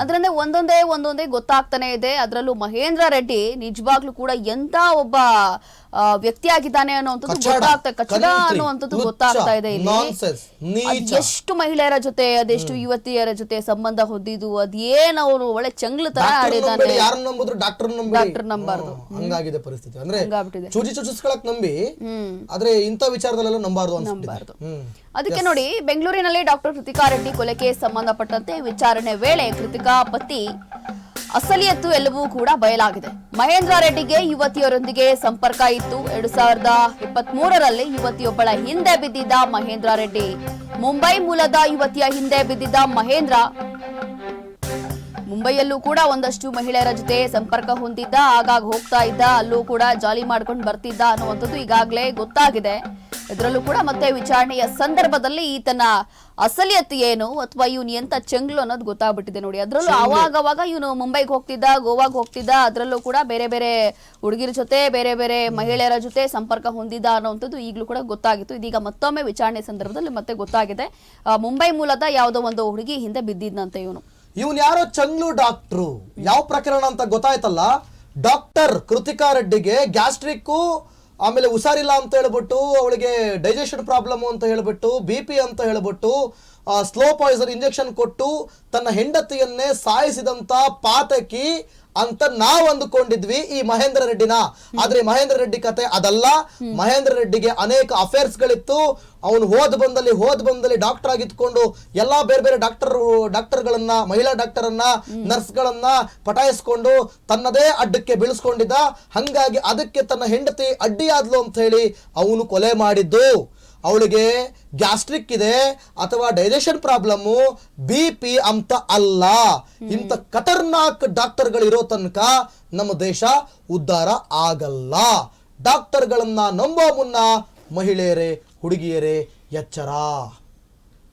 ಅದ್ರಿಂದ ಒಂದೊಂದೇ ಒಂದೊಂದೇ ಗೊತ್ತಾಗ್ತಾನೆ ಇದೆ. ಅದರಲ್ಲೂ ಮಹೇಂದ್ರ ರೆಡ್ಡಿ ನಿಜವಾಗ್ಲೂ ಕೂಡ ಎಂತ ಒಬ್ಬ ವ್ಯಕ್ತಿ ಆಗಿದ್ದಾನೆ ಅನ್ನೋದು ಗೊತ್ತಾಗ್ತಾ ಕಚಡ ಅನ್ನುವಂಥದ್ದು ಗೊತ್ತಾಗ್ತಾ ಇದೆ ಇಲ್ಲಿ. ಎಷ್ಟು ಮಹಿಳೆಯರ ಜೊತೆ ಅದೆಷ್ಟು ಯುವತಿಯರ ಜೊತೆ ಸಂಬಂಧ ಹೊಂದಿದ್ದು ಅದೇನ್ ಅವನು ಒಳ್ಳೆ ಚಂಗ್ಲ ತರ ಆಡಿದಾನೆ ಡಾಕ್ಟರ್ ನಂಬಾರ್ದು. ಹಂಗಾಗಿದೆ ಪರಿಸ್ಥಿತಿ. ಅಂದ್ರೆ. ಚೂಚಿ ಚುಚಿಸ್ಕೊಳಕ್ ನಂಬಿ ಆದ್ರೆ ಇಂಥ ವಿಚಾರದಲ್ಲೆಲ್ಲ ನಂಬಾರ್ದು ಅನ್ಸ್ಬಾರ್ದು ನಂಬಾರ್ದು. ಅದಕ್ಕೆ ನೋಡಿ ಬೆಂಗಳೂರಿನಲ್ಲಿ ಡಾಕ್ಟರ್ ಕೃತಿಕಾ ರೆಡ್ಡಿ ಕೊಲೆಗೆ ಸಂಬಂಧಪಟ್ಟಂತೆ ವಿಚಾರಣೆ ವೇಳೆ ಕೃತಿಕಾ ಪತಿ ಅಸಲಿಯತ್ತು ಎಲ್ಲವೂ ಕೂಡ ಬಯಲಾಗಿದೆ. ಮಹೇಂದ್ರ ರೆಡ್ಡಿಗೆ ಯುವತಿಯರೊಂದಿಗೆ ಸಂಪರ್ಕ ಇತ್ತು. ಎರಡು ಸಾವಿರದ ಇಪ್ಪತ್ತ್ ಮೂರರಲ್ಲಿ ಯುವತಿಯೊಬ್ಬಳ ಹಿಂದೆ ಬಿದ್ದಿದ್ದ ಮಹೇಂದ್ರ ರೆಡ್ಡಿ ಮುಂಬೈ ಮೂಲದ ಯುವತಿಯ ಹಿಂದೆ ಬಿದ್ದಿದ್ದ ಮಹೇಂದ್ರ ಮುಂಬೈಯಲ್ಲೂ ಕೂಡ ಒಂದಷ್ಟು ಮಹಿಳೆಯರ ಜೊತೆ ಸಂಪರ್ಕ ಹೊಂದಿದ್ದ ಆಗಾಗ ಹೋಗ್ತಾ ಇದ್ದ ಅಲ್ಲೂ ಕೂಡ ಜಾಲಿ ಮಾಡ್ಕೊಂಡು ಬರ್ತಿದ್ದ ಅನ್ನುವಂಥದ್ದು ಈಗಾಗಲೇ ಗೊತ್ತಾಗಿದೆ. ಇದರಲ್ಲೂ ಕೂಡ ಮತ್ತೆ ವಿಚಾರಣೆಯ ಸಂದರ್ಭದಲ್ಲಿ ಈತನ ಅಸಲಿಯತ್ ಏನು ಅಥವಾ ಇವನು ಎಂತ ಚೆಂಗ್ಲು ಅನ್ನೋದು ಗೊತ್ತಾಗ್ಬಿಟ್ಟಿದೆ ನೋಡಿ. ಅದರಲ್ಲೂ ಅವಾಗವಾಗ ಇವನು ಮುಂಬೈಗೆ ಹೋಗ್ತಿದ್ದ ಗೋವಾಗ್ ಹೋಗ್ತಿದ್ದ ಅದರಲ್ಲೂ ಕೂಡ ಬೇರೆ ಬೇರೆ ಹುಡುಗಿರ ಜೊತೆ ಬೇರೆ ಬೇರೆ ಮಹಿಳೆಯರ ಜೊತೆ ಸಂಪರ್ಕ ಹೊಂದಿದ್ದ ಅನ್ನೋವಂಥದ್ದು ಈಗಲೂ ಕೂಡ ಗೊತ್ತಾಗಿತ್ತು. ಇದೀಗ ಮತ್ತೊಮ್ಮೆ ವಿಚಾರಣೆ ಸಂದರ್ಭದಲ್ಲಿ ಮತ್ತೆ ಗೊತ್ತಾಗಿದೆ. ಮುಂಬೈ ಮೂಲದ ಯಾವುದೋ ಒಂದು ಹುಡುಗಿ ಹಿಂದೆ ಬಿದ್ದಿದ್ದಂತೆ ಇವನು. ಇವನ್ ಯಾರೋ ಚಂಗ್ಲು ಡಾಕ್ಟ್ರು. ಯಾವ ಪ್ರಕರಣ ಅಂತ ಗೊತ್ತಾಯ್ತಲ್ಲ? ಡಾಕ್ಟರ್ ಕೃತಿಕಾ ರೆಡ್ಡಿಗೆ ಗ್ಯಾಸ್ಟ್ರಿಕ್ಕು, ಆಮೇಲೆ ಹುಷಾರಿಲ್ಲ ಅಂತ ಹೇಳ್ಬಿಟ್ಟು, ಅವಳಿಗೆ ಡೈಜೆಷನ್ ಪ್ರಾಬ್ಲಮ್ ಅಂತ ಹೇಳ್ಬಿಟ್ಟು, ಬಿ ಪಿ ಅಂತ ಹೇಳ್ಬಿಟ್ಟು ಸ್ಲೋ ಪಾಯ್ಸನ್ ಇಂಜೆಕ್ಷನ್ ಕೊಟ್ಟು ತನ್ನ ಹೆಂಡತಿಯನ್ನೇ ಸಾಯಿಸಿದಂತ ಪಾತಕಿ ಅಂತ ನಾವು ಅಂದುಕೊಂಡಿದ್ವಿ ಈ ಮಹೇಂದ್ರ ರೆಡ್ಡಿನ. ಆದ್ರೆ ಮಹೇಂದ್ರ ರೆಡ್ಡಿ ಕತೆ ಅದಲ್ಲ. ಮಹೇಂದ್ರ ರೆಡ್ಡಿಗೆ ಅನೇಕ ಅಫೇರ್ಸ್ ಗಳಿತ್ತು. ಅವನು ಹೋದ್ ಬಂದಲ್ಲಿ ಹೋದ್ ಬಂದಲ್ಲಿ ಡಾಕ್ಟರ್ ಆಗಿದ್ಕೊಂಡು ಎಲ್ಲಾ ಬೇರೆ ಬೇರೆ ಡಾಕ್ಟರ್ ಡಾಕ್ಟರ್ಗಳನ್ನ ಮಹಿಳಾ ಡಾಕ್ಟರ್ ಅನ್ನ ನರ್ಸ್ ಗಳನ್ನ ಪಟಾಯಿಸ್ಕೊಂಡು ತನ್ನದೇ ಅಡ್ಡಕ್ಕೆ ಬೀಳಿಸ್ಕೊಂಡಿದ್ದ. ಹಂಗಾಗಿ ಅದಕ್ಕೆ ತನ್ನ ಹೆಂಡತಿ ಅಡ್ಡಿಯಾದ್ಲು ಅಂತ ಹೇಳಿ ಅವನು ಕೊಲೆ ಮಾಡಿದ್ದು. ಅವಳಿಗೆ ಗ್ಯಾಸ್ಟ್ರಿಕ್ ಇದೆ ಅಥವಾ ಡೈಜೆಷನ್ ಪ್ರಾಬ್ಲಮ್ ಬಿ ಪಿ ಅಂತ ಅಲ್ಲ. ಇಂಥ ಖತರ್ನಾಕ್ ಡಾಕ್ಟರ್ಗಳಿರೋ ತನಕ ನಮ್ಮ ದೇಶ ಉದ್ಧಾರ ಆಗಲ್ಲ. ಡಾಕ್ಟರ್ಗಳನ್ನ ನಂಬೋ ಮುನ್ನ ಮಹಿಳೆಯರೇ ಹುಡುಗಿಯರೇ ಎಚ್ಚರ.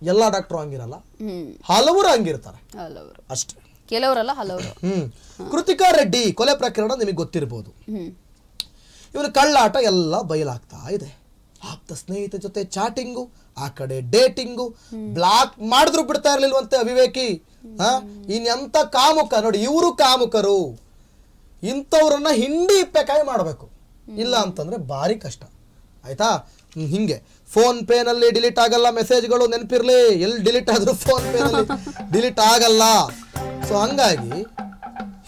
ಎಲ್ಲ ಡಾಕ್ಟರ್ ಹಂಗಿರಲ್ಲ. ಹಲವರು ಹಂಗಿರ್ತಾರೆ. ಹಲವರು. ಅಷ್ಟೇ. ಕೆಲವರಲ್ಲ ಹಲವರು. ಹ್ಮ್. ಕೃತಿಕಾ ರೆಡ್ಡಿ ಕೊಲೆ ಪ್ರಕರಣ ನಿಮಗೆ ಗೊತ್ತಿರ್ಬೋದು. ಇವರು ಕಳ್ಳಾಟ ಎಲ್ಲ ಬಯಲಾಗ್ತಾ ಇದೆ. ಆಪ್ತ ಸ್ನೇಹಿತ ಜೊತೆ ಚಾಟಿಂಗು, ಆ ಕಡೆ ಡೇಟಿಂಗು, ಬ್ಲಾಕ್ ಮಾಡಿದ್ರು ಬಿಡ್ತಾ ಇರ್ಲಿಲ್ವಂತೆ ಅವಿವೇಕಿ. ಹಾ? ಎಂತ ಕಾಮುಕ? ನೋಡಿ, ಇವರು ಕಾಮುಕರು. ಇಂಥವ್ರನ್ನ ಹಿಂಡಿ ಇಪ್ಪೆಕಾಯಿ ಮಾಡಬೇಕು. ಇಲ್ಲ ಅಂತಂದ್ರೆ ಭಾರಿ ಕಷ್ಟ. ಆಯ್ತಾ? ಹಿಂಗೆ. ಫೋನ್ ಪೇನಲ್ಲಿ ಡಿಲೀಟ್ ಆಗಲ್ಲ ಮೆಸೇಜ್ಗಳು, ನೆನಪಿರ್ಲಿ. ಎಲ್ಲಿ ಡಿಲೀಟ್ ಆದ್ರೂ ಫೋನ್ ಪೇನಲ್ಲಿ ಡಿಲೀಟ್ ಆಗಲ್ಲ. ಸೊ ಹಂಗಾಗಿ,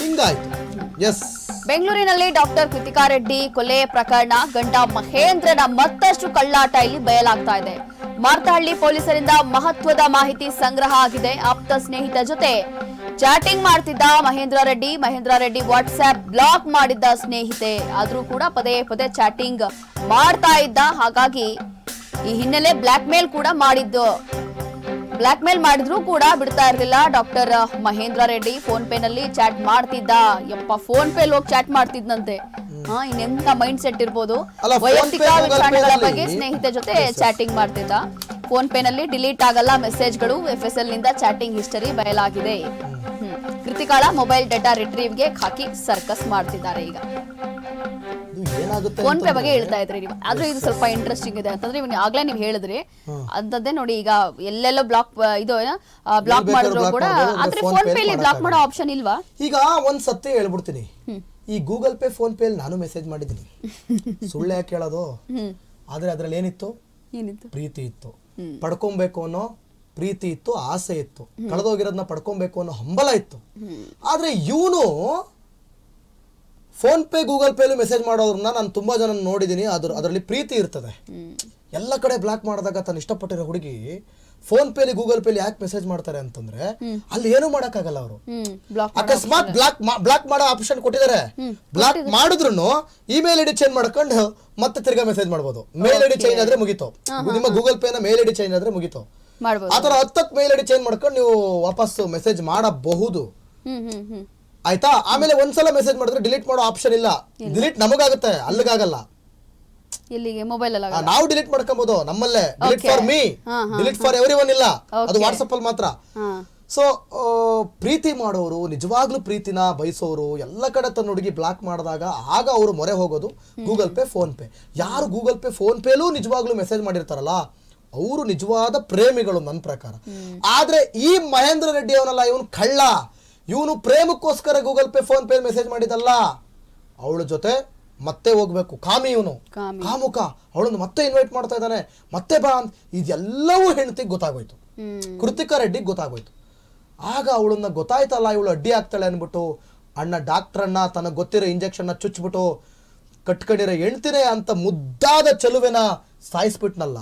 ಹಿಂಗಾಯ್ತು. ಎಸ್ ಬೆಂಗಳೂರಿನಲ್ಲಿ ಡಾಕ್ಟರ್ ಕೃತಿಕಾ ರೆಡ್ಡಿ ಕೊಲೆ ಪ್ರಕರಣ ಗಂಡ ಮಹೇಂದ್ರನ ಮತ್ತಷ್ಟು ಕಳ್ಳಾಟ ಇಲ್ಲಿ ಬಯಲಾಗ್ತಾ ಇದೆ. ಮಾರ್ತಹಳ್ಳಿ ಪೊಲೀಸರಿಂದ ಮಹತ್ವದ ಮಾಹಿತಿ ಸಂಗ್ರಹ ಆಗಿದೆ. ಆಪ್ತ ಸ್ನೇಹಿತ ಜೊತೆ ಚಾಟಿಂಗ್ ಮಾಡ್ತಿದ್ದ ಮಹೇಂದ್ರ ರೆಡ್ಡಿ. ಮಹೇಂದ್ರ ರೆಡ್ಡಿ ವಾಟ್ಸ್ಆಪ್ ಬ್ಲಾಕ್ ಮಾಡಿದ್ದ ಸ್ನೇಹಿತೆ. ಆದ್ರೂ ಕೂಡ ಪದೇ ಪದೇ ಚಾಟಿಂಗ್ ಮಾಡ್ತಾ ಇದ್ದ. ಹಾಗಾಗಿ ಈ ಹಿನ್ನೆಲೆ ಬ್ಲಾಕ್ ಮೇಲ್ ಕೂಡ ಮಾಡಿದ್ದು. ಬ್ಲಾಕ್ ಮೇಲ್ ಮಾಡಿದ್ರು ಕೂಡ ಬಿಡ್ತಾ ಇರ್ಲಿಲ್ಲ. Doctor Mahendra Reddy PhonePe ನಲ್ಲಿ ಚಾಟ್ ಮಾಡ್ತಿದ್ದ. ಯಪ್ಪ ಫೋನ್ ಪೇ ಹೋಗಿ ಚಾಟ್ ಮಾಡ್ತಿದ್ನಂತೆ. ಹಾ ಇನ್ನೆಂತ ಮೈಂಡ್ ಸೆಟ್ ಇರ್ಬೋದು. ವೈಯಕ್ತಿಕ ವಿಚಾರಗಳ ಬಗ್ಗೆ ಸ್ನೇಹಿತೆ ಜೊತೆ ಚಾಟಿಂಗ್ ಮಾಡ್ತಿದ್ದ. ಫೋನ್ ಪೇ ನಲ್ಲಿ ಡಿಲೀಟ್ ಆಗಲ್ಲ ಮೆಸೇಜ್ಗಳು ಎಫ್ ಎಸ್ ಎಲ್ನಿಂದ ಚಾಟಿಂಗ್ ಹಿಸ್ಟರಿ ಬಯಲಾಗಿದೆ. ಕೃತಿಕಾಳ ಮೊಬೈಲ್ ಡೇಟಾ ರಿಟ್ರೀವ್ಗೆ ಹಾಕಿ ಸರ್ಕಸ್ ಮಾಡ್ತಿದ್ದಾರೆ ಈಗ. ಫೋನ್ ಪೇ ಬಗ್ಗೆ ಹೇಳ್ತಾ ಇದ್ರಿ ನೀವು. ಆದ್ರೂ ಇದು ಸ್ವಲ್ಪ ಇಂಟ್ರೆಸ್ಟಿಂಗ್ ಇದೆ ಅಂತಂದ್ರೆ ಇವ್ನು ಆಗ್ಲೇ ನೀವು ಹೇಳಿದ್ರಿ. ಅಂತದ್ದೇ ನೋಡಿ ಈಗ ಎಲ್ಲೆಲ್ಲೋ ಬ್ಲಾಕ್ ಇದು ಬ್ಲಾಕ್ ಮಾಡಿದ್ರು ಕೂಡ ಆದ್ರೆ ಫೋನ್ ಪೇ ಬ್ಲಾಕ್ ಮಾಡೋ ಆಪ್ಷನ್ ಇಲ್ವಾ? ಈಗ ಒಂದ್ ಸತ್ಯ ಹೇಳ್ಬಿಡ್ತೀನಿ. ಈ ಗೂಗಲ್ ಪೇ ಫೋನ್ ಪೇ ನಾನು ಮೆಸೇಜ್ ಮಾಡಿದ್ದೀನಿ. ಸುಳ್ಳೆ ಯಾಕೆ ಹೇಳೋದು ಆದ್ರೆ ಅದ್ರಲ್ಲಿ ಏನಿತ್ತು? ಏನಿತ್ತು? ಪ್ರೀತಿ ಇತ್ತು. ಪಡ್ಕೊಬೇಕು ಅನ್ನೋ ಪ್ರೀತಿ ಇತ್ತು ಆಸೆ ಇತ್ತು. ಕಳೆದೋಗಿರೋದನ್ನ ಪಡ್ಕೊಬೇಕು ಅನ್ನೋ ಹಂಬಲ ಇತ್ತು. ಆದ್ರೆ ಇವನು ಫೋನ್ ಪೇ ಗೂಗಲ್ ಪೇಲು ಮೆಸೇಜ್ ಮಾಡೋರನ್ನ ನಾನು ತುಂಬಾ ಜನ ನೋಡಿದ್ದೀನಿ ಅದ್ರ ಅದರಲ್ಲಿ ಪ್ರೀತಿ ಇರ್ತದೆ. ಎಲ್ಲ ಕಡೆ ಬ್ಲಾಕ್ ಮಾಡಿದಾಗ ತಾನು ಇಷ್ಟಪಟ್ಟಿರೋ ಹುಡುಗಿ ಫೋನ್ ಪೇಲಿ ಗೂಗಲ್ ಪೇಲಿ ಯಾಕೆ ಮೆಸೇಜ್ ಮಾಡ್ತಾರೆ ಅಂತಂದ್ರೆ ಅಲ್ಲಿ ಏನು ಮಾಡಕ್ಕಾಗಲ್ಲ ಅವರು. ಅಕಸ್ಮಾತ್ ಬ್ಲಾಕ್ ಬ್ಲಾಕ್ ಮಾಡೋ ಆಪ್ಷನ್ ಕೊಟ್ಟಿದ್ದಾರೆ. ಬ್ಲಾಕ್ ಮಾಡಿದ್ರು ಇಮೇಲ್ ಐಡಿ ಚೇಂಜ್ ಮಾಡ್ಕೊಂಡು ಮತ್ತೆ ತಿರ್ಗಾ ಮೆಸೇಜ್ ಮಾಡ್ಬೋದು. ಮೇಲ್ ಐಡಿ ಚೇಂಜ್ ಆದ್ರೆ ಮುಗಿತು. ನಿಮ್ಮ ಗೂಗಲ್ ಪೇನ ಮೇಲ್ ಐಡಿ ಚೇಂಜ್ ಆದ್ರೆ ಮುಗಿತು. ಆತರ ಹತ್ತಕ್ ಮೇಲ್ ಐಡಿ ಚೇಂಜ್ ಮಾಡ್ಕೊಂಡು ನೀವು ವಾಪಸ್ ಮೆಸೇಜ್ ಮಾಡಬಹುದು. ಆಯ್ತಾ? ಆಮೇಲೆ ಒಂದ್ಸಲ ಮೆಸೇಜ್ ಮಾಡಿದ್ರೆ ಡಿಲೀಟ್ ಮಾಡೋ ಆಪ್ಷನ್ ಇಲ್ಲ. ಡಿಲೀಟ್ ನಮಗಾಗುತ್ತೆ ಅಲ್ಲಿಗಾಗಲ್ಲ. ಎಲ್ಲಿಗೆ ಮೊಬೈಲ್ ಅಲ್ಲ ನಾವು ಡಿಲೀಟ್ ಮಾಡ್ಕೊಬಹುದು ನಮ್ಮಲ್ಲೇ. Delete for me delete for everyone ಇಲ್ಲ. ಅದು. ವಾಟ್ಸಪ್ ಅಲ್ಲಿ ಮಾತ್ರ. ಸೊ ಪ್ರೀತಿ ಮಾಡೋರು ನಿಜವಾಗ್ಲೂ ಪ್ರೀತಿನ ಬಯಸೋರು ಎಲ್ಲ ಕಡೆ ತನ್ನ ಹುಡುಗಿ ಬ್ಲಾಕ್ ಮಾಡಿದಾಗ ಆಗ ಅವರು ಮೊರೆ ಹೋಗೋದು ಗೂಗಲ್ ಪೇ ಫೋನ್ ಪೇ ಯಾರು ಗೂಗಲ್ ಪೇ ಫೋನ್ ಪೇಲೂ ನಿಜವಾಗ್ಲೂ ಮೆಸೇಜ್ ಮಾಡಿರ್ತಾರಲ್ಲ ಅವರು ನಿಜವಾದ ಪ್ರೇಮಿಗಳು ನನ್ನ ಪ್ರಕಾರ. ಆದ್ರೆ ಈ ಮಹೇಂದ್ರ ರೆಡ್ಡಿ ಅವನಲ್ಲ ಇವನು ಕಳ್ಳ. ಇವನು ಪ್ರೇಮಕ್ಕೋಸ್ಕರ Google Pay PhonePe message ಮಾಡಿದಲ್ಲ. ಅವಳ ಜೊತೆ ಮತ್ತೆ ಹೋಗ್ಬೇಕು. ಕಾಮಿ ಇವನು. ಕಾಮಿ. ಕಾಮುಕ. ಅವಳನ್ನು ಮತ್ತೆ ಇನ್ವೈಟ್ ಮಾಡ್ತಾ ಇದ್ದಾನೆ. ಮತ್ತೆ ಬಾ ಅಂತ. ಇದೆಲ್ಲವೂ ಹೆಂಡತಿಗೆ ಗೊತ್ತಾಗೋಯ್ತು. ಕೃತಿಕಾ ರೆಡ್ಡಿಗೆ ಗೊತ್ತಾಗೋಯ್ತು. ಆಗ ಅವಳನ್ನ ಗೊತ್ತಾಯ್ತಲ್ಲ ಇವಳು ಅಡ್ಡಿ ಆಗ್ತಾಳೆ ಅಂದ್ಬಿಟ್ಟು ಅಣ್ಣ ಡಾಕ್ಟ್ರನ್ನ ತನಗೆ ಗೊತ್ತಿರೋ ಇಂಜೆಕ್ಷನ್ನ ಚುಚ್ಬಿಟ್ಟು ಕಟ್ಕೊಂಡಿರೋ ಹೆಂಡ್ತಿನೇ ಅಂತ ಮುದ್ದಾದ ಚೆಲುವೆನ ಸಾಯಿಸ್ಬಿಟ್ನಲ್ಲ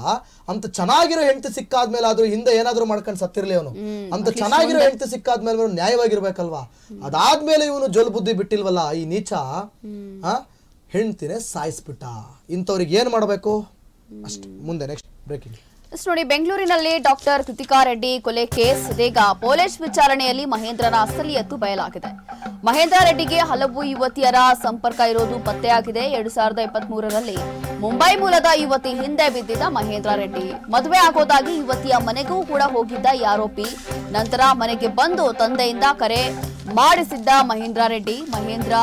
ಅಂತ ಚೆನ್ನಾಗಿರೋ ಹೆಂಡತಿ ಸಿಕ್ಕಾದ್ಮೇಲೆ ಆದ್ರೂ ಹಿಂದೆ ಏನಾದ್ರೂ ಮಾಡ್ಕೊಂಡು ಸತ್ತಿರ್ಲಿ ಅವನು. ಅಂತ ಚೆನ್ನಾಗಿರೋ ಹೆಂಡತಿ ಸಿಕ್ಕಾದ್ಮೇಲೆ ಅವನು ನ್ಯಾಯವಾಗಿರ್ಬೇಕಲ್ವಾ? ಅದಾದ್ಮೇಲೆ ಇವನು ಜೊಲ್ ಬುದ್ಧಿ ಬಿಟ್ಟಿಲ್ವಲ್ಲ ಈ ನೀಚ? ಆ? ಹೆಂಡ್ತಿನೇ ಸಾಯಿಸ್ಬಿಟ್ಟ. ಇಂಥವ್ರಿಗೆ ಏನ್ ಮಾಡಬೇಕು? ಅಷ್ಟೇ ಮುಂದೆ ನೆಕ್ಸ್ಟ್ ಬ್ರೇಕಿಂಗ್ ನೋಡಿ, ಬೆಂಗಳೂರಿನಲ್ಲಿ ಡಾಕ್ಟರ್ ಕೃತಿಕಾ ರೆಡ್ಡಿ ಕೊಲೆ ಕೇಸ್. ಇದೀಗ ಪೊಲೀಸ್ ವಿಚಾರಣೆಯಲ್ಲಿ ಮಹೇಂದ್ರನ ಅಸಲಿಯತ್ತು ಬಯಲಾಗಿದೆ. ಮಹೇಂದ್ರ ರೆಡ್ಡಿಗೆ ಹಲವು ಯುವತಿಯರ ಸಂಪರ್ಕ ಇರೋದು ಪತ್ತೆಯಾಗಿದೆ. ಎರಡು ಸಾವಿರದ ಇಪ್ಪತ್ತ್ ಮೂರರಲ್ಲಿ ಮುಂಬೈ ಮೂಲದ ಯುವತಿ ಹಿಂದೆ ಬಿದ್ದಿದ್ದ ಮಹೇಂದ್ರ ರೆಡ್ಡಿ. ಮದುವೆ ಆಗೋದಾಗಿ ಯುವತಿಯ ಮನೆಗೂ ಕೂಡ ಹೋಗಿದ್ದ ಈ ಆರೋಪಿ. ನಂತರ ಮನೆಗೆ ಬಂದು ತಂದೆಯಿಂದ ಕರೆ ಮಾಡಿಸಿದ್ದ ಮಹೇಂದ್ರ ರೆಡ್ಡಿ. ಮಹೇಂದ್ರ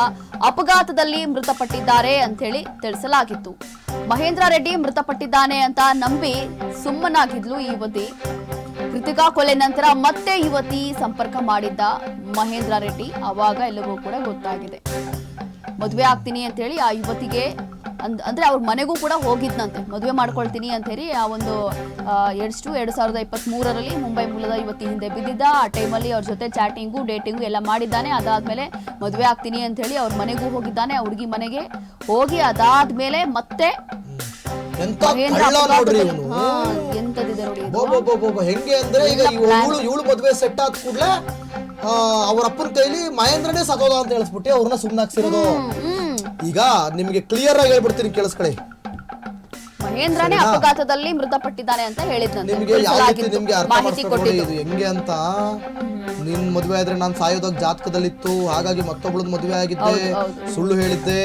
ಅಪಘಾತದಲ್ಲಿ ಮೃತಪಟ್ಟಿದ್ದಾರೆ ಅಂತೇಳಿ ತಿಳಿಸಲಾಗಿತ್ತು. ಮಹೇಂದ್ರ ರೆಡ್ಡಿ ಮೃತಪಟ್ಟಿದ್ದಾನೆ ಅಂತ ನಂಬಿ ಸುಮ್ಮನಾಗಿದ್ಲು ಈ ಯುವತಿ. ಕೃತಿಕಾ ಕೊಲೆ ನಂತರ ಮತ್ತೆ ಯುವತಿ ಸಂಪರ್ಕ ಮಾಡಿದ್ದ ಮಹೇಂದ್ರ ರೆಡ್ಡಿ, ಅವಾಗ ಎಲ್ಲವೂ ಕೂಡ ಗೊತ್ತಾಗಿದೆ. ಮದುವೆ ಆಗ್ತೀನಿ ಅಂತ ಹೇಳಿ ಆ ಯುವತಿಗೆ ಅಂದ್- ಅಂದ್ರೆ ಅವ್ರ ಮನೆಗೂ ಕೂಡ ಹೋಗಿದ್ನಂತೆ. ಮದುವೆ ಮಾಡ್ಕೊಳ್ತೀನಿ ಅಂತ ಹೇಳಿ ಆ ಒಂದು ಎಡ್ಸ್ಟು ಎರಡ್ ಸಾವಿರದ ಇಪ್ಪತ್ತ್ ಮೂರರಲ್ಲಿ ಮುಂಬೈ ಮೂಲದ ಇವತ್ತಿ ಹಿಂದೆ ಬಿದ್ದಿದ್ದ. ಆ ಟೈಮಲ್ಲಿ ಅವ್ರ ಜೊತೆ ಚಾಟಿಂಗು ಡೇಟಿಂಗು ಎಲ್ಲ ಮಾಡಿದ್ದಾನೆ. ಅದಾದ್ಮೇಲೆ ಮದುವೆ ಆಗ್ತೀನಿ ಅಂತ ಹೇಳಿ ಅವ್ರ ಮನೆಗೂ ಹೋಗಿದ್ದಾನೆ ಆ ಹುಡುಗಿ ಮನೆಗೆ ಹೋಗಿ ಅದಾದ್ಮೇಲೆ ಮತ್ತೆ ಮಹೇಂದ್ರ ಅಪಘಾತದಲ್ಲಿ- ಹಾ, ನೋಡಿ ಇದು. ಹೆಂಗೆ ಅಂದ್ರೆ ಈಗ ಇವಳು ಇವಳು ಮದುವೆ ಸೆಟ್ ಆದ ಕೂಡಲೇ ಅವ್ರ ಅಪ್ಪನ ಕೈಲಿ ಮಹೇಂದ್ರನೇ ಸತೋದ ಅಂತ ಹೇಳಿಸ್ಬಿಟ್ಟು ಅವ್ರನ್ನ ಸುಮ್ಮನಾಗ್ಸಿರೋದು ಈಗ ನಿಮಗೆ ಕ್ಲಿಯರ್ ಆಗಿ ಹೇಳ್ಬಿಡ್ತೀನಿ ಕೇಳಿಸ್ಕೊಳ್ಳಿ. ಮಹೇಂದ್ರನೇ ಅಪಘಾತದಲ್ಲಿ ಮೃತಪಟ್ಟಿದ್ದಾನೆ ಅಂತ ಹೇಳಿದ್ನಂತೆ. ನಿಮಗೆ ಯಾವ ರೀತಿ ನಿಮಗೆ ಅರ್ಥ ಮಾಹಿತಿ ಮಾಡ್ಕೊಂಡು ಕೊಟ್ಟಿದ್ದು. ಇದು ಹೆಂಗೆ ಅಂತ? ನಿನ್ ಮದುವೆ ಆದ್ರೆ ನಾನು ಸಾಯೋದಾಗ ಜಾತಕದಲ್ಲಿತ್ತು ಹಾಗಾಗಿ ಮತ್ತೊಬ್ಳದ್ ಮದುವೆ ಆಗಿದ್ದೆ. ಸುಳ್ಳು ಹೇಳಿದ್ದೆ.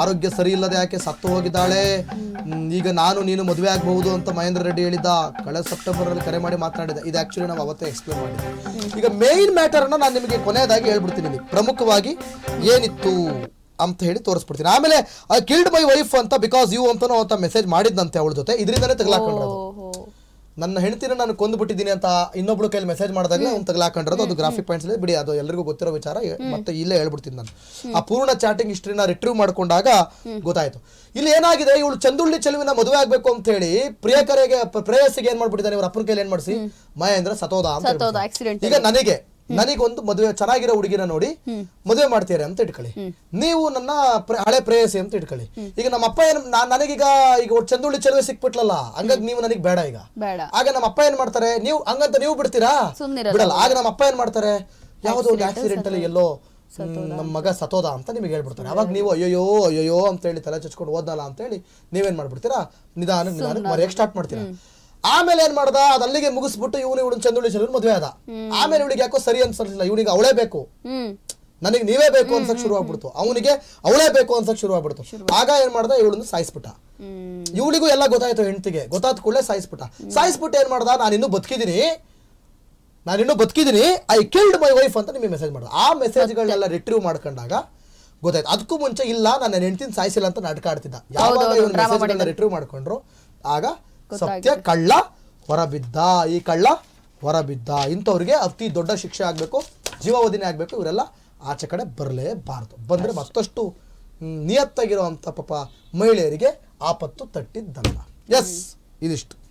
ಆರೋಗ್ಯ ಸರಿ ಇಲ್ಲದೆ ಯಾಕೆ ಸತ್ತು ಹೋಗಿದ್ದಾಳೆ? ಹ್ಮ್, ಈಗ ನಾನು ನೀನು ಮದುವೆ ಆಗಬಹುದು ಅಂತ ಮಹೇಂದ್ರ ರೆಡ್ಡಿ ಹೇಳಿದ್ದ. ಕಳೆದ ಸೆಪ್ಟೆಂಬರ್ ಅಲ್ಲಿ ಕರೆ ಮಾಡಿ ಮಾತನಾಡಿದ ಇದು ಆಕ್ಚುಲಿ ನಾವು ಅವತ್ತೇ ಎಕ್ಸ್ಪ್ಲೇನ್ ಮಾಡಿದ್ದೆ. ಈಗ ಮೇನ್ ಮ್ಯಾಟರ್ ಅನ್ನ ನಾನು ನಿಮಗೆ ಕೊನೆಯದಾಗಿ ಹೇಳ್ಬಿಡ್ತೀನಿ ಇಲ್ಲಿ. ಪ್ರಮುಖವಾಗಿ ಏನಿತ್ತು? ಅಂತ ಹೇಳಿ ತೋರಿಸ್ಬಿಡ್ತೀನಿ. ಆಮೇಲೆ ಕಿಲ್ಡ್ ಮೈ ವೈಫ್ ಅಂತ ಬಿಕಾಸ್ ಯು ಅಂತ ಅಂತ ಮೆಸೇಜ್ ಮಾಡಿದ್ದಂತೆ ಅವಳ ಜೊತೆ. ಇದರಿಂದನೇ ತಗಲಾಕೊಂಡ್ರು ಓಹೋ ನನ್ನ ಹೆಂಡತಿನ ನಾನು ಕೊಂದು ಬಿಟ್ಟಿದ್ದೀನಿ ಅಂತ ಇನ್ನೊಬ್ಳು ಕೈಲಿ ಮೆಸೇಜ್ ಮಾಡಿದಾಗ ಅವ್ನು ತಗಲಾಕೊಂಡಿರೋದು ಅದು ಗ್ರಾಫಿಕ್ ಪಾಯಿಂಟ್ಸ್ ಬಿಡಿ ಅದು ಎಲ್ಲರಿಗೂ ಗೊತ್ತಿರೋ ವಿಚಾರ. ಮತ್ತೆ ಇಲ್ಲೇ ಹೇಳ್ಬಿಡ್ತೀನಿ ನಾನು. ಆ ಪೂರ್ಣ ಚಾಟಿಂಗ್ ಹಿಸ್ಟ್ರಿನ ರಿಟ್ರೀವ್ ಮಾಡ್ಕೊಂಡಾಗ ಗೊತ್ತಾಯ್ತು. ಇಲ್ಲಿ ಏನಾಗಿದೆ ಇವಳು ಚಂದುಳ್ಳಿ ಚೆಲುವಿನ ಮದುವೆ ಆಗ್ಬೇಕು ಅಂತ ಹೇಳಿ ಪ್ರಿಯಕರಿಗೆ ಪ್ರೇಯಸ್ಸಿಗೆ ಪ್ರೇಯಸಿಗೆ ಏನ್ ಮಾಡ್ಬಿಟ್ಟಿದ್ದಾನೆ? ಇವ್ರ ಅಪ್ಪನ ಕೈಲಿ ಏನ್ ಮಾಡಿಸಿ? ಮಹೇಂದ್ರ ಸತೋದ ಅಂತ ಈಗ ನನಗೆ ನನಗೊಂದು ಮದುವೆ ಚೆನ್ನಾಗಿರೋ ಹುಡುಗಿನ ನೋಡಿ ಮದುವೆ ಮಾಡ್ತೀರಿ ಅಂತ ಇಟ್ಕೊಳ್ಳಿ. ನೀವು ನನ್ನ ಹಳೆ ಪ್ರೇಯಸಿ ಅಂತ ಇಟ್ಕೊಳ್ಳಿ. ಈಗ ನಮ್ಮ ಅಪ್ಪ ಏನ್ ನಾನ್- ನನಗೀಗ ಈಗ ಚಂದುಳ್ಳಿ ಚೆಲುವೆ ಸಿಕ್ಬಿಟ್ಲಲ್ಲ ಹಂಗಾಗಿ ನೀವು ನನಗೆ ಬೇಡ ಈಗ. ಆಗ ನಮ್ಮ ಅಪ್ಪ ಏನ್ ಮಾಡ್ತಾರೆ ನೀವು ಹಂಗಂತ ನೀವು ಬಿಡ್ತೀರಾ. ಬಿಡಲ್ಲ. ಆಗ ನಮ್ಮ ಅಪ್ಪ ಏನ್ ಮಾಡ್ತಾರೆ ಯಾವುದೋ ಒಂದು ಆಕ್ಸಿಡೆಂಟ್ ಅಲ್ಲಿ ಎಲ್ಲೋ ನಮ್ಮ ಮಗ ಸತೋದ ಅಂತ ನಿಮಗೆ ಹೇಳ್ಬಿಡ್ತಾರೆ. ಅವಾಗ ನೀವು ಅಯ್ಯೋ ಅಯ್ಯೋ ಅಂತ ಹೇಳಿ ತಲೆ ಚಚ್ಕೊಂಡು ಓದ್ನಲ್ಲ ಅಂತ ಹೇಳಿ ನೀವೇನ್ ಮಾಡ್ಬಿಡ್ತೀರಾ? ನಿಧಾನ ನಿಧಾನ ಮರೆಯಕ್ಕೆ ಸ್ಟಾರ್ಟ್ ಮಾಡ್ತೀರಾ. ಆಮೇಲೆ ಏನ್ ಮಾಡ್ದ? ಅದ್ ಅಲ್ಲಿಗೆ ಮುಗಿಸ್ಬಿಟ್ಟು ಇವನು ಇವಳು ಚಂದುಳ್ಳಿ ಚಂದ್ರ ಮದುವೆ ಆದ. ಆಮೇಲೆ ಇವಳಿಗೆ ಯಾಕೋ ಸರಿ ಅನ್ಸಲಿಲ್ಲ. ಇವನಿಗೆ ಅವಳೇ ಬೇಕು. ನನಗೆ ನೀವೇ ಬೇಕು ಅನ್ಸಕ್ ಶುರು ಆಗ್ಬಿಡ್ತು ಅವನಿಗೆ ಅವಳೇ ಬೇಕು ಅನ್ಸಕ್ ಶುರು ಆಗ್ಬಿಡ್ತು ಆಗ ಏನ್ ಮಾಡ್ದ? ಇವಳನ್ನು ಸಾಯಿಸ್ಬಿಟ್ಟ. ಇವಳಿಗೂ ಎಲ್ಲ ಗೊತ್ತಾಯ್ತು ಹೆಂಡತಿಗೆ. ಗೊತ್ತಾದ ಕೂಡಲೇ ಸಾಯಿಸ್ಬಿಟ್ಟ. ಸಾಯಿಸ್ಬಿಟ್ಟು ಏನ್ ಮಾಡ್ದ? ನಾನು ಇನ್ನೂ ಬದುಕಿದ್ದೀನಿ ನಾನು ಇನ್ನೂ ಬದುಕಿದ್ದೀನಿ ಐ ಕಿಲ್ಡ್ ಮೈ ವೈಫ್ ಅಂತ ನಿಮಗೆ ಮೆಸೇಜ್ ಮಾಡ್ದ. ಆ ಮೆಸೇಜ್ಗಳನ್ನೆಲ್ಲ ರಿಟ್ರೀವ್ ಮಾಡ್ಕೊಂಡಾಗ ಗೊತ್ತಾಯ್ತು. ಅದಕ್ಕೂ ಮುಂಚೆ ಇಲ್ಲ ನಾನು ನನ್ನ ಹೆಂಡತಿನ ಸಾಯಿಸಿಲ್ಲ ಅಂತ ನಾಟಕ ಆಡ್ತಿದ್ದ. ಯಾವಾಗ ಮೆಸೇಜ್ಗಳನ್ನ ರಿಟ್ರೀವ್ ಮಾಡ್ಕೊಂಡ್ರು ಆಗ ಸತ್ಯ ಕಳ್ಳ ಹೊರಬಿದ್ದ ಈ ಕಳ್ಳ ಹೊರಬಿದ್ದ. ಇಂಥವ್ರಿಗೆ ಅತಿ ದೊಡ್ಡ ಶಿಕ್ಷೆ ಆಗಬೇಕು ಜೀವಾವಧಿನೇ ಆಗಬೇಕು ಇವರೆಲ್ಲ ಆಚೆ ಕಡೆ ಬರಲೇಬಾರ್ದು. ಬಂದ್ರೆ ಮತ್ತಷ್ಟು ನಿಯತ್ತಾಗಿರುವಂಥ ಪಾಪ ಮಹಿಳೆಯರಿಗೆ ಆಪತ್ತು ತಟ್ಟಿದ್ದಲ್ಲ. ಎಸ್ ಇದಿಷ್ಟು.